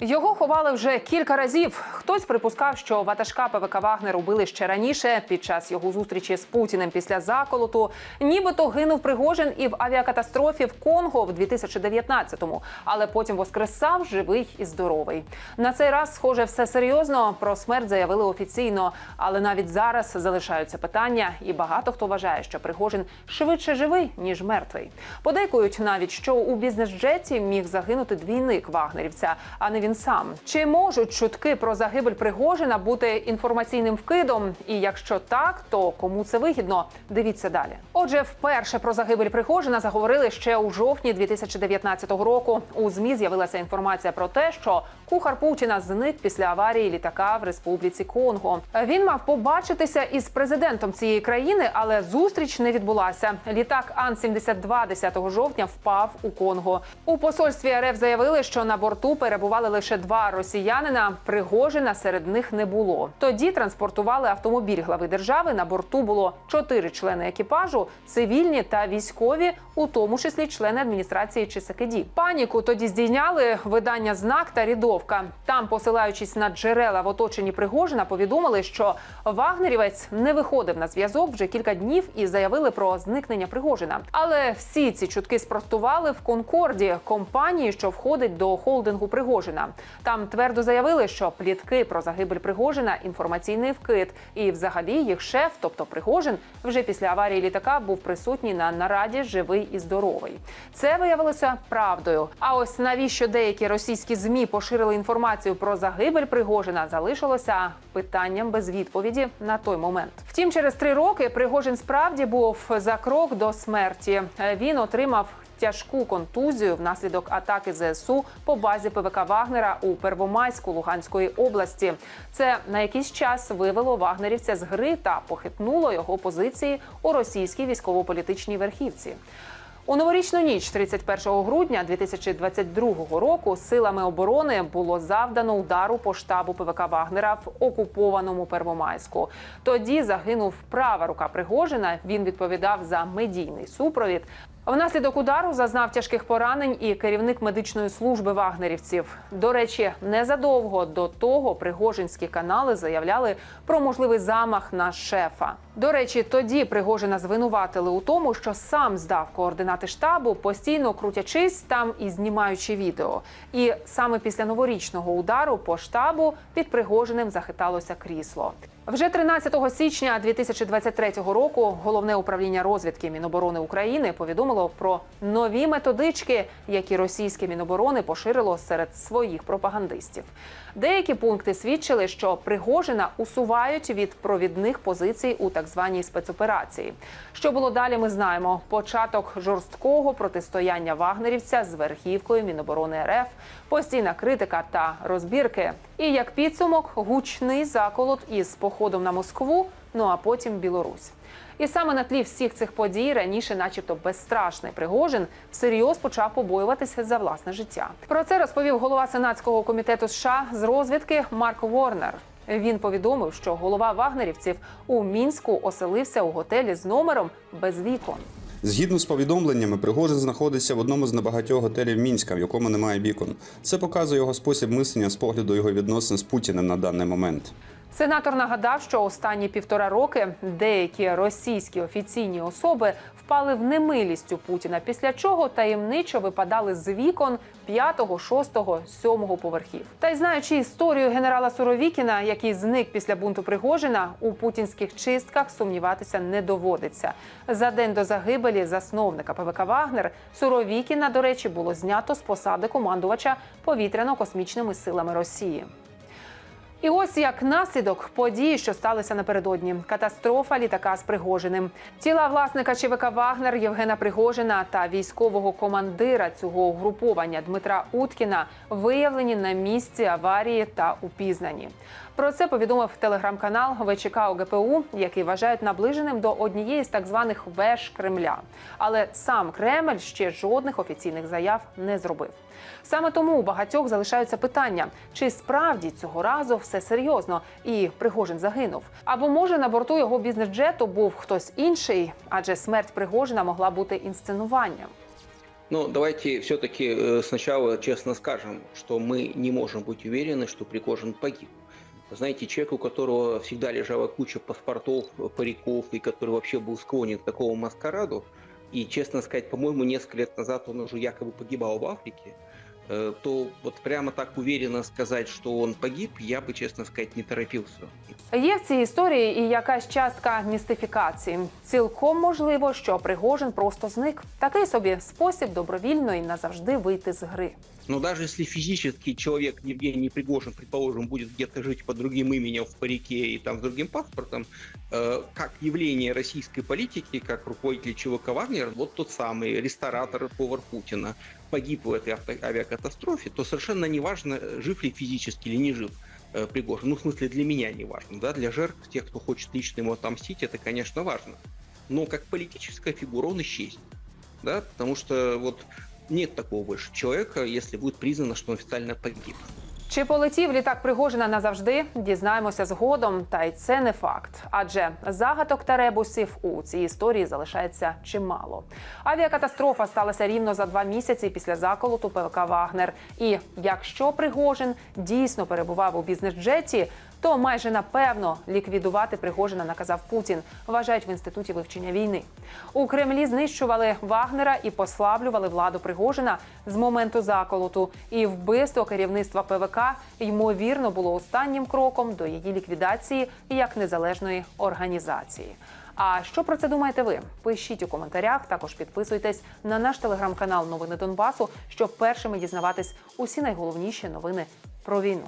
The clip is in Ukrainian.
Його ховали вже кілька разів. Хтось припускав, що ватажка ПВК Вагнер убили ще раніше під час його зустрічі з Путіним після заколоту. Нібито гинув Пригожин і в авіакатастрофі в Конго в 2019-му, але потім воскресав живий і здоровий. На цей раз, схоже, все серйозно. Про смерть заявили офіційно, але навіть зараз залишаються питання, і багато хто вважає, що Пригожин швидше живий ніж мертвий. Подейкують навіть, що у бізнес-джеті міг загинути двійник вагнерівця, а не він сам. Чи можуть чутки про загибель Пригожина бути інформаційним вкидом? І якщо так, то кому це вигідно? Дивіться далі. Отже, вперше про загибель Пригожина заговорили ще у жовтні 2019 року. У змі з'явилася інформація про те, що кухар Путіна зник після аварії літака в Республіці Конго. Він мав побачитися із президентом цієї країни, але зустріч не відбулася. Літак Ан-72 10 жовтня впав у Конго. У посольстві РФ заявили, що на борту перебували лише два росіянина. Пригожина серед них не було. Тоді транспортували автомобіль глави держави. На борту було чотири члени екіпажу, цивільні та військові, у тому числі члени адміністрації Чисакиді. Паніку тоді здійняли видання знак та рядовка. Там, посилаючись на джерела в оточенні Пригожина, повідомили, що Вагнерівець не виходив на зв'язок вже кілька днів і заявили про зникнення Пригожина. Але всі ці чутки спростували в Конкорді компанії, що входить до холдингу Пригожина. Там твердо заявили, що плітки про загибель Пригожина інформаційний вкид, і взагалі їх шеф, тобто Пригожин, вже після аварії літака був присутній на нараді живий і здоровий. Це виявилося правдою. А ось навіщо деякі російські змі поширили інформацію про загибель Пригожина, залишилося питанням без відповіді на той момент. Втім, через три роки Пригожин справді був за крок до смерті. Він отримав тяжку контузію внаслідок атаки ЗСУ по базі ПВК Вагнера у Первомайську Луганської області. Це на якийсь час вивело вагнерівця з гри та похитнуло його позиції у російській військово-політичній верхівці. У новорічну ніч, 31 грудня 2022 року, силами оборони було завдано удару по штабу ПВК Вагнера в окупованому Первомайську. Тоді загинув права рука Пригожина. Він відповідав за медійний супровід. Внаслідок удару зазнав тяжких поранень і керівник медичної служби вагнерівців. До речі, незадовго до того пригожинські канали заявляли про можливий замах на шефа. До речі, тоді Пригожина звинуватили у тому, що сам здав координати штабу, постійно крутячись там і знімаючи відео. І саме після новорічного удару по штабу під Пригожиним захиталося крісло. Вже 13 січня 2023 року головне управління розвідки Міноборони України повідомило про нові методички, які російське міноборони поширило серед своїх пропагандистів. Деякі пункти свідчили, що Пригожина усувають від провідних позицій у так званій спецоперації. Що було далі? Ми знаємо. Початок жорсткого протистояння вагнерівця з верхівкою Міноборони РФ, постійна критика та розбірки. І як підсумок, гучний заколот із походом на Москву, ну а потім Білорусь. І саме на тлі всіх цих подій раніше, начебто, безстрашний Пригожин, всерйоз почав побоюватися за власне життя. Про це розповів голова сенатського комітету США з розвідки Марк Ворнер. Він повідомив, що голова вагнерівців у мінську оселився у готелі з номером без вікон. Згідно з повідомленнями, Пригожин знаходиться в одному з небагатьох готелів Мінська, в якому немає вікон. Це показує його спосіб мислення з погляду його відносин з Путіним на даний момент. Сенатор нагадав, що останні півтора роки деякі російські офіційні особи впали в немилість у Путіна, після чого таємничо випадали з вікон 5, 6, 7 поверхів. Та й знаючи історію генерала Суровікіна, який зник після бунту Пригожина, у путінських чистках сумніватися не доводиться. За день до загибелі засновника ПВК Вагнер Суровікіна, до речі, було знято з посади командувача повітряно-космічними силами Росії. І ось як наслідок події, що сталися напередодні, катастрофа літака з Пригожиним. Тіла власника ЧВК Вагнер Євгена Пригожина та військового командира цього угруповання Дмитра Уткіна виявлені на місці аварії та упізнані. Про це повідомив телеграм-канал ВЧК ОГПУ, який вважають наближеним до однієї з так званих веж Кремля. Але сам Кремль ще жодних офіційних заяв не зробив. Саме тому у багатьох залишаються питання: чи справді цього разу все серйозно і Пригожин загинув? Або може на борту його бізнес-джету був хтось інший, адже смерть Пригожина могла бути інсценуванням. Ну, давайте все-таки сначала честно скажем, что мы не можем быть уверены, что Пригожин погиб. Вы Знаете, человек, у которого всегда лежала куча паспортов, париков, и который вообще был склонен к такому маскараду, и, честно сказать, по-моему, несколько лет назад он уже якобы погибал в Африке, э, то вот прямо так уверенно сказать, что он погиб, я бы, честно сказать, не торопился. Є в цій історії і якась частка містифікації. Цілком можливо, що Пригожин просто зник. Такий собі спосіб добровільно і назавжди вийти з гри. Но даже если физически человек Евгений Пригожин, предположим, будет где-то жить под другим именем в парике и там с другим паспортом, э, как явление российской политики, как руководитель ЧВК Вагнер, вот тот самый ресторатор и повар Путина, погиб в этой авиакатастрофе, то совершенно неважно, жив ли физически или не жив э, Пригожин. Ну, в смысле, для меня не важно. Да? Для жертв, тех, кто хочет лично ему отомстить, это, конечно, важно. Но как политическая фигура он исчезнет. Да? Потому что вот нет такого больше человека, если будет признано, что он официально погиб. Чи полетів літак Пригожина назавжди? Дізнаємося згодом, та й це не факт. Адже загадок та ребусів у цій історії залишається чимало. Авіакатастрофа сталася рівно за два місяці після заколоту ПВК Вагнер. І якщо Пригожин дійсно перебував у бізнес-джеті, то майже напевно ліквідувати Пригожина наказав Путін. Вважають в інституті вивчення війни. У Кремлі знищували Вагнера і послаблювали владу Пригожина з моменту заколоту. І вбивство керівництва ПВК ймовірно було останнім кроком до її ліквідації як незалежної організації. А що про це думаєте ви? Пишіть у коментарях. Також підписуйтесь на наш телеграм-канал Новини Донбасу, щоб першими дізнаватись усі найголовніші новини про війну.